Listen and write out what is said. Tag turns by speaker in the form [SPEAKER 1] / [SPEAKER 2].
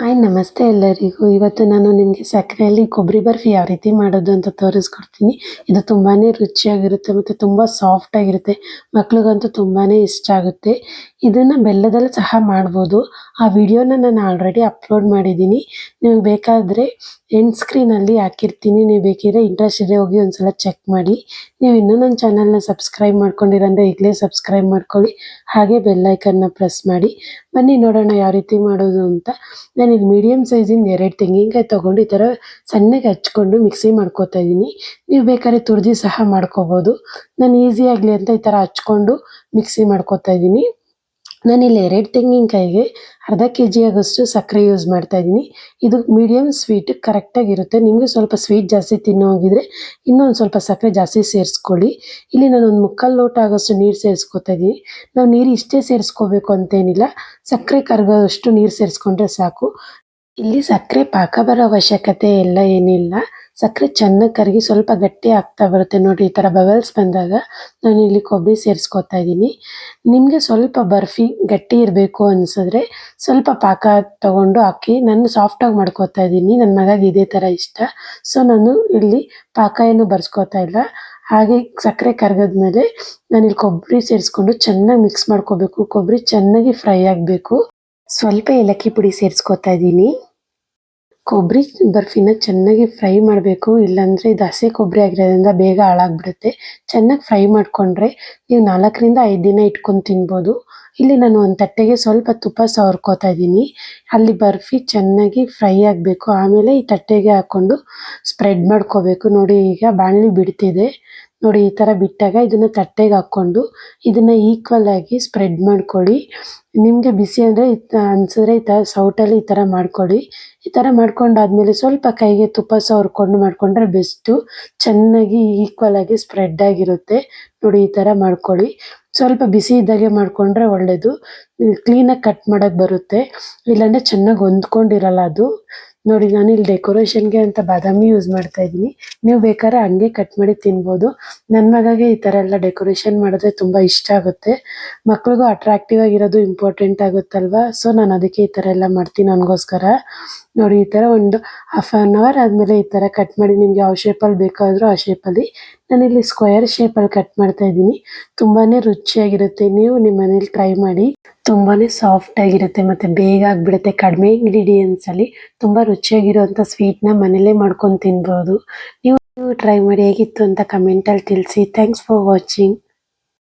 [SPEAKER 1] Hi, ನಮಸ್ತೆ ಎಲ್ಲರಿಗೂ. ಇವತ್ತು ನಾನು ನಿಮಗೆ ಸಕ್ಕರೆಯಲ್ಲಿ ಕೊಬ್ಬರಿ ಬರ್ಫಿ ಯಾವ ರೀತಿ ಮಾಡೋದು ಅಂತ ತೋರಿಸ್ಕೊಡ್ತೀನಿ. ಇದು ತುಂಬಾ ರುಚಿಯಾಗಿರುತ್ತೆ ಮತ್ತು ತುಂಬ ಸಾಫ್ಟ್ ಆಗಿರುತ್ತೆ. ಮಕ್ಳಿಗಂತೂ ತುಂಬಾ ಇಷ್ಟ ಆಗುತ್ತೆ. ಇದನ್ನು ಬೆಲ್ಲದಲ್ಲಿ ಸಹ ಮಾಡ್ಬೋದು. ಆ ವಿಡಿಯೋನ ನಾನು ಆಲ್ರೆಡಿ ಅಪ್ಲೋಡ್ ಮಾಡಿದ್ದೀನಿ. ನಿಮಗೆ ಬೇಕಾದರೆ ಎಂಡ್ ಸ್ಕ್ರೀನಲ್ಲಿ ಹಾಕಿರ್ತೀನಿ. ನೀವು ಬೇಕಿದ್ರೆ ಇಂಟ್ರೆಸ್ಟ್ ಇದೆ ಹೋಗಿ ಒಂದು ಸಲ ಚೆಕ್ ಮಾಡಿ. ನೀವು ಇನ್ನೂ ನನ್ನ ಚಾನಲ್ನ ಸಬ್ಸ್ಕ್ರೈಬ್ ಮಾಡ್ಕೊಂಡಿರಂದ್ರೆ ಈಗಲೇ ಸಬ್ಸ್ಕ್ರೈಬ್ ಮಾಡ್ಕೊಳ್ಳಿ. ಹಾಗೆ ಬೆಲ್ಲೈಕನ್ನ ಪ್ರೆಸ್ ಮಾಡಿ. ಬನ್ನಿ ನೋಡೋಣ ಯಾವ ರೀತಿ ಮಾಡೋದು ಅಂತ. ನಾನು ಇಲ್ಲಿ ಮೀಡಿಯಮ್ ಸೈಜಿಂದ ಎರಡು ತೆಂಗಿನಕಾಯಿ ತೊಗೊಂಡು ಈ ಥರ ಸಣ್ಣಗೆ ಹಚ್ಕೊಂಡು ಮಿಕ್ಸಿ ಮಾಡ್ಕೋತಾ ಇದ್ದೀನಿ ನೀವು ಬೇಕಾದ್ರೆ ತುರ್ದಿ ಸಹ ಮಾಡ್ಕೋಬೋದು. ನಾನು ಈಸಿ ಆಗಲಿ ಅಂತ ಈ ಥರ ಹಚ್ಕೊಂಡು ಮಿಕ್ಸಿ ಮಾಡ್ಕೋತಾ ಇದ್ದೀನಿ ನಾನಿಲ್ಲಿ ಎರಡು ತೆಂಗಿನಕಾಯಿಗೆ ಅರ್ಧ ಕೆ ಜಿ ಆಗೋಷ್ಟು ಸಕ್ಕರೆ ಯೂಸ್ ಮಾಡ್ತಾ ಇದ್ದೀನಿ. ಇದು ಮೀಡಿಯಮ್ ಸ್ವೀಟ್ ಕರೆಕ್ಟಾಗಿರುತ್ತೆ ನಿಮಗೆ ಸ್ವಲ್ಪ ಸ್ವೀಟ್ ಜಾಸ್ತಿ ತಿನ್ನೋ ಹೋಗಿದ್ರೆ ಇನ್ನೊಂದು ಸ್ವಲ್ಪ ಸಕ್ಕರೆ ಜಾಸ್ತಿ ಸೇರಿಸ್ಕೊಳ್ಳಿ. ಇಲ್ಲಿ ನಾನು ಒಂದು ಮುಕ್ಕಾಲು ಲೋಟ ಆಗೋಷ್ಟು ನೀರು ಸೇರಿಸ್ಕೊತಾ ಇದ್ದೀನಿ. ನಾವು ನೀರು ಇಷ್ಟೇ ಸೇರಿಸ್ಕೋಬೇಕು ಅಂತೇನಿಲ್ಲ. ಸಕ್ಕರೆ ಕರಗೋಷ್ಟು ನೀರು ಸೇರಿಸ್ಕೊಂಡ್ರೆ ಸಾಕು. ಇಲ್ಲಿ ಸಕ್ಕರೆ ಪಾಕ ಬರೋ ಅವಶ್ಯಕತೆ ಎಲ್ಲ ಏನಿಲ್ಲ. ಸಕ್ಕರೆ ಚೆನ್ನಾಗಿ ಕರಗಿ ಸ್ವಲ್ಪ ಗಟ್ಟಿ ಆಗ್ತಾ ಬರುತ್ತೆ ನೋಡಿ, ಈ ಥರ ಬಬಲ್ಸ್ ಬಂದಾಗ ನಾನು ಇಲ್ಲಿ ಕೊಬ್ಬರಿ ಸೇರಿಸ್ಕೊತಾ ಇದ್ದೀನಿ. ನಿಮಗೆ ಸ್ವಲ್ಪ ಬರ್ಫಿ ಗಟ್ಟಿ ಇರಬೇಕು ಅನಿಸಿದ್ರೆ ಸ್ವಲ್ಪ ಪಾಕ ತಗೊಂಡು ಹಾಕಿ, ನಾನು ಸಾಫ್ಟಾಗಿ ಮಾಡ್ಕೋತಾ ಇದ್ದೀನಿ. ನನ್ನ ಮಗಾಗಿ ಇದೇ ಥರ ಇಷ್ಟ. ಸೊ ನಾನು ಇಲ್ಲಿ ಪಾಕ ಏನು ಬರ್ಸ್ಕೊತಾ ಇಲ್ಲ. ಹಾಗೆ ಸಕ್ಕರೆ ಕರಗಿದ್ಮೇಲೆ ನಾನು ಇಲ್ಲಿ ಕೊಬ್ಬರಿ ಸೇರಿಸ್ಕೊಂಡು ಚೆನ್ನಾಗಿ ಮಿಕ್ಸ್ ಮಾಡ್ಕೋಬೇಕು. ಕೊಬ್ಬರಿ ಚೆನ್ನಾಗಿ ಫ್ರೈ ಆಗಬೇಕು. ಸ್ವಲ್ಪ ಏಲಕ್ಕಿ ಪುಡಿ ಸೇರಿಸ್ಕೊತಾ ಇದ್ದೀನಿ. ಕೊಬ್ಬರಿ ಬರ್ಫಿನ ಚೆನ್ನಾಗಿ ಫ್ರೈ ಮಾಡಬೇಕು, ಇಲ್ಲಾಂದರೆ ಇದು ಹಸಿ ಕೊಬ್ಬರಿ ಆಗಿರೋದ್ರಿಂದ ಬೇಗ ಹಾಳಾಗ್ಬಿಡುತ್ತೆ. ಚೆನ್ನಾಗಿ ಫ್ರೈ ಮಾಡಿಕೊಂಡ್ರೆ ನೀವು ನಾಲ್ಕರಿಂದ ಐದು ದಿನ ಇಟ್ಕೊಂಡು ತಿನ್ಬೋದು. ಇಲ್ಲಿ ನಾನು ಒಂದು ತಟ್ಟೆಗೆ ಸ್ವಲ್ಪ ತುಪ್ಪ ಸವರ್ಕೋತಾ ಇದ್ದೀನಿ. ಅಲ್ಲಿ ಬರ್ಫಿ ಚೆನ್ನಾಗಿ ಫ್ರೈ ಆಗಬೇಕು. ಆಮೇಲೆ ಈ ತಟ್ಟೆಗೆ ಹಾಕ್ಕೊಂಡು ಸ್ಪ್ರೆಡ್ ಮಾಡ್ಕೋಬೇಕು. ನೋಡಿ ಈಗ ಬಾಣಲಿ ಬಿಡ್ತಿದೆ. ನೋಡಿ, ಈ ಥರ ಬಿಟ್ಟಾಗ ಇದನ್ನು ತಟ್ಟೆಗೆ ಹಾಕ್ಕೊಂಡು ಇದನ್ನು ಈಕ್ವಲ್ ಆಗಿ ಸ್ಪ್ರೆಡ್ ಮಾಡ್ಕೊಳ್ಳಿ. ನಿಮಗೆ ಬಿಸಿ ಅಂದರೆ ಅನಿಸಿದ್ರೆ ಈ ಥರ ಸೌಟಲ್ಲಿ ಈ ಥರ ಮಾಡ್ಕೊಳ್ಳಿ. ಈ ಥರ ಮಾಡ್ಕೊಂಡಾದ್ಮೇಲೆ ಸ್ವಲ್ಪ ಕೈಗೆ ತುಪ್ಪ ಸವರ್ಕೊಂಡು ಮಾಡಿಕೊಂಡ್ರೆ ಬೆಸ್ಟು ಚೆನ್ನಾಗಿ ಈಕ್ವಲ್ ಆಗಿ ಸ್ಪ್ರೆಡ್ ಆಗಿರುತ್ತೆ. ನೋಡಿ, ಈ ಥರ ಮಾಡ್ಕೊಳ್ಳಿ. ಸ್ವಲ್ಪ ಬಿಸಿ ಇದ್ದಾಗೆ ಮಾಡಿಕೊಂಡ್ರೆ ಒಳ್ಳೆಯದು ಕ್ಲೀನಾಗಿ ಕಟ್ ಮಾಡೋಕ್ಕೆ ಬರುತ್ತೆ. ಇಲ್ಲಾಂದರೆ ಚೆನ್ನಾಗಿ ಹೊಂದ್ಕೊಂಡಿರಲ್ಲ ಅದು. ನೋಡಿ ನಾನು ಇಲ್ಲಿ ಡೆಕೋರೇಷನ್ಗೆ ಅಂತ ಬಾದಾಮಿ ಯೂಸ್ ಮಾಡ್ತಾ ಇದ್ದೀನಿ. ನೀವು ಬೇಕಾದ್ರೆ ಹಂಗೆ ಕಟ್ ಮಾಡಿ ತಿನ್ಬೋದು. ನನ್ನ ಮಗಗೆ ಈ ಥರ ಎಲ್ಲ ಡೆಕೋರೇಷನ್ ಮಾಡಿದ್ರೆ ತುಂಬ ಇಷ್ಟ ಆಗುತ್ತೆ. ಮಕ್ಳಿಗೂ ಅಟ್ರಾಕ್ಟಿವ್ ಆಗಿರೋದು ಇಂಪಾರ್ಟೆಂಟ್ ಆಗುತ್ತಲ್ವಾ? ಸೊ ನಾನು ಅದಕ್ಕೆ ಈ ಥರ ಎಲ್ಲ ಮಾಡ್ತೀನಿ ನನಗೋಸ್ಕರ. ನೋಡಿ, ಈ ಥರ ಒಂದು ಹಾಫ್ ಆನ್ ಅವರ್ ಆದಮೇಲೆ ಈ ಥರ ಕಟ್ ಮಾಡಿ ನಿಮ್ಗೆ ಯಾವ ಶೇಪಲ್ಲಿ ಬೇಕಾದರೂ ಆ ಶೇಪಲ್ಲಿ ನಾನಿಲ್ಲಿ ಸ್ಕ್ವೇರ್ ಶೇಪಲ್ಲಿ ಕಟ್ ಮಾಡ್ತಾ ಇದ್ದೀನಿ. ತುಂಬಾ ರುಚಿಯಾಗಿರುತ್ತೆ. ನೀವು ನಿಮ್ಮ ಮನೇಲಿ ಟ್ರೈ ಮಾಡಿ ತುಂಬಾ ಸಾಫ್ಟ್ ಆಗಿರುತ್ತೆ ಮತ್ತು ಬೇಗ ಆಗಿಬಿಡುತ್ತೆ. ಕಡಿಮೆ ಇಂಗ್ರೀಡಿಯೆಂಟ್ಸಲ್ಲಿ ತುಂಬ ರುಚಿಯಾಗಿರುವಂಥ ಸ್ವೀಟ್ನ ಮನೇಲೇ ಮಾಡ್ಕೊಂಡು ತಿನ್ಬೋದು. ನೀವು ಟ್ರೈ ಮಾಡಿ ಹೇಗಿತ್ತು ಅಂತ ಕಮೆಂಟಲ್ಲಿ ತಿಳಿಸಿ. Thanks for watching